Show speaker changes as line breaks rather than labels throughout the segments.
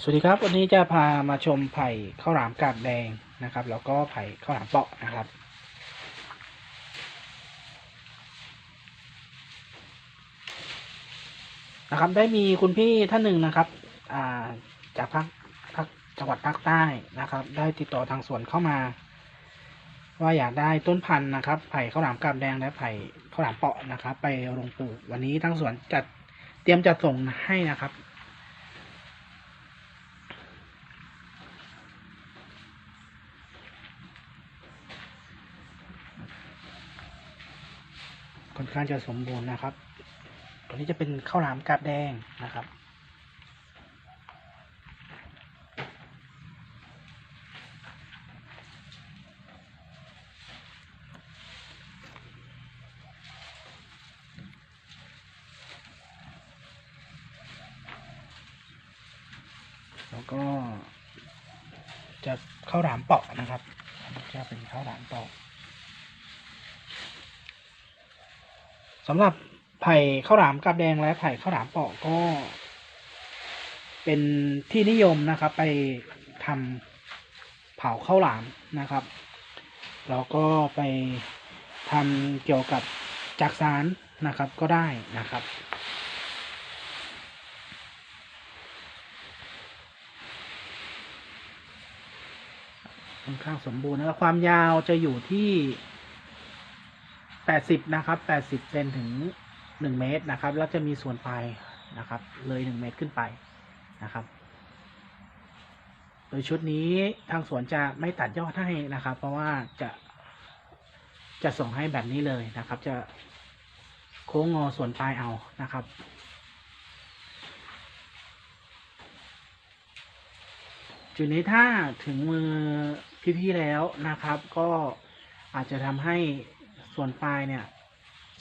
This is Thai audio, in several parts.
สวัสดีครับ วันนี้จะพามาชมไผ่ข้าวหลามกาบแดงนะครับ แล้วก็ไผ่ข้าวหลามเปาะนะครับ นะครับ ได้มีคุณพี่ท่านหนึ่งนะครับาจากภาคภาคจังหวัดภาคใต้นะครับ ได้ติดต่อทางสวนเข้ามา ว่าอยากได้ต้นพันธุ์นะครับ ไผ่ข้าวหลามกาบแดงและไผ่ข้าวหลามเปาะนะครับ ไปลงปลูกวันนี้ทางสวนจัดเตรียมจัดส่งให้นะครับ ค่อนข้างจะสมบูรณ์นะครับ ตัวนี้จะเป็นข้าวหลามกาบแดงนะครับ แล้วก็จะข้าวหลามเปาะนะครับ จะเป็นข้าวหลามเปาะ สำหรับไผ่ข้าวหลามกาบแดงและไผ่ข้าวหลามเปาะก็ เป็นที่นิยมนะครับ ไปทำเผาข้าวหลามนะครับแล้วก็ไปทำเกี่ยวกับจักสารนะครับก็ได้นะครับ ค่อนข้างสมบูรณ์นะครับความยาวจะอยู่ที่ แปดสิบนะครับแปดสิบเซนถึงหนึ่งเมตรนะครับ แล้วจะมีส่วนปลายนะครับ เลยหนึ่งเมตรขึ้นไปนะครับ โดยชุดนี้ทางสวนจะไม่ตัดยอดให้นะครับ เพราะว่าจะจะส่งให้แบบนี้เลยนะครับ จะโค้งงอส่วนปลายเอานะครับจุดนี้ถ้าถึงมือพี่ๆแล้วนะครับ ก็อาจจะทำให้ ส่วนปลายเนี่ย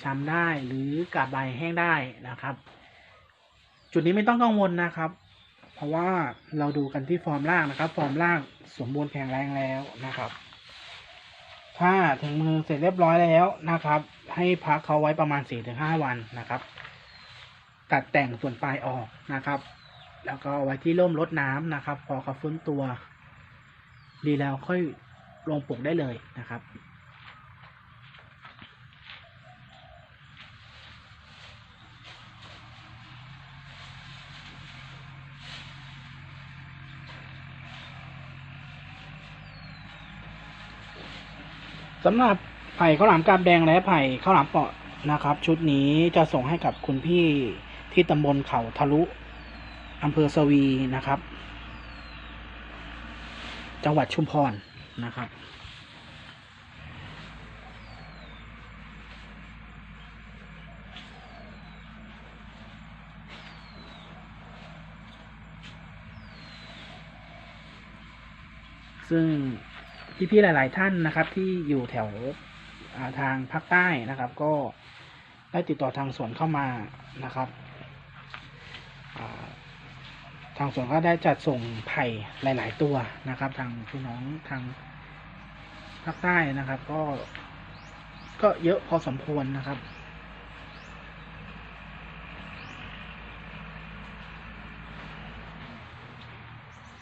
ช้ำได้หรือกาบใบแห้งได้นะครับ จุดนี้ไม่ต้องกังวลนะครับ เพราะว่าเราดูกันที่ฟอร์มล่างนะครับ ฟอร์มล่างสมบูรณ์แข็งแรงแล้วนะครับ ถ้าถึงมือเสร็จเรียบร้อยแล้วนะครับ ให้พักเขาไว้ประมาณสี่ถึงห้าวันนะครับ ตัดแต่งส่วนปลายออกนะครับ แล้วก็เอาไว้ที่ร่มรดน้ำนะครับ พอเขาฟื้นตัว ดีแล้วค่อยลงปลูกได้เลยนะครับ สำหรับไผ่ข้าวหลามกาบแดงและไผ่ข้าวหลามเปาะนะครับ ชุดนี้จะส่งให้กับคุณพี่ที่ตำบลเขาทะลุอำเภอสวีนะครับ จังหวัดชุมพรนะครับ ซึ่ง พี่ๆหลาย ๆ ท่านนะครับ ที่อยู่แถวาทางภาคใต้นะครับ ก็ได้ติดต่อทางสวนเข้ามานะครับาทางสวนก็ได้จัดส่งไผ่หลาย ๆ ตัวนะครับ ทางพี่น้องทางภาคใต้นะครับ ก็ก็เยอะพอสมควรนะครับ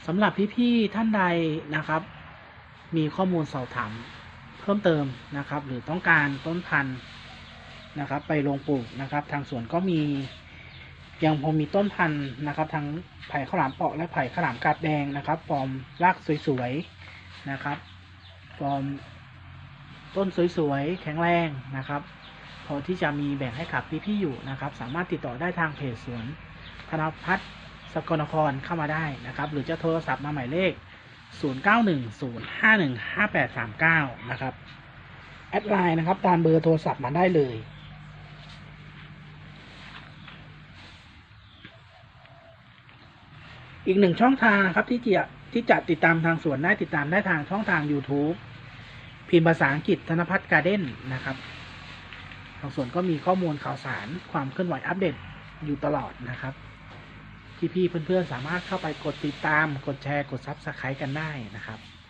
สำหรับพี่ ๆ ท่านใดนะครับ มีข้อมูลสอบถามเพิ่มเติมนะครับ หรือต้องการต้นพันธุ์นะครับ ไปลงปลูกนะครับ ทางสวนก็มียังพอมีต้นพันธุ์นะครับ ทั้งไผ่ข้าวหลามเปาะและไผ่ข้าวหลามกาดแดงนะครับฟอร์มรากสวยๆนะครับฟอร์มต้นสวยๆแข็งแรงนะครับพอที่จะมีแบ่งให้กับพี่ๆอยู่นะครับ สามารถติดต่อได้ทางเพจสวนธนพัฒน์สกลนครเข้ามาได้นะครับ หรือจะโทรศัพท์มาหมายเลข 0910515839 นะครับ แอดไลน์นะครับ ตามเบอร์โทรศัพท์มาได้เลย อีกหนึ่งช่องทางนะครับที่จะที่จะติดตามทางสวนได้ติดตามได้ทางช่องทาง YouTube พิมพ์ภาษาอังกฤษธนพัฒน์การ์เด้นนะครับ ทางสวนก็มีข้อมูลข่าวสารความเคลื่อนไหวอัปเดตอยู่ตลอดนะครับ พี่ๆเพื่อนๆสามารถเข้าไปกดติดตาม กดแชร์ กดซับสไครต์กันได้นะครับ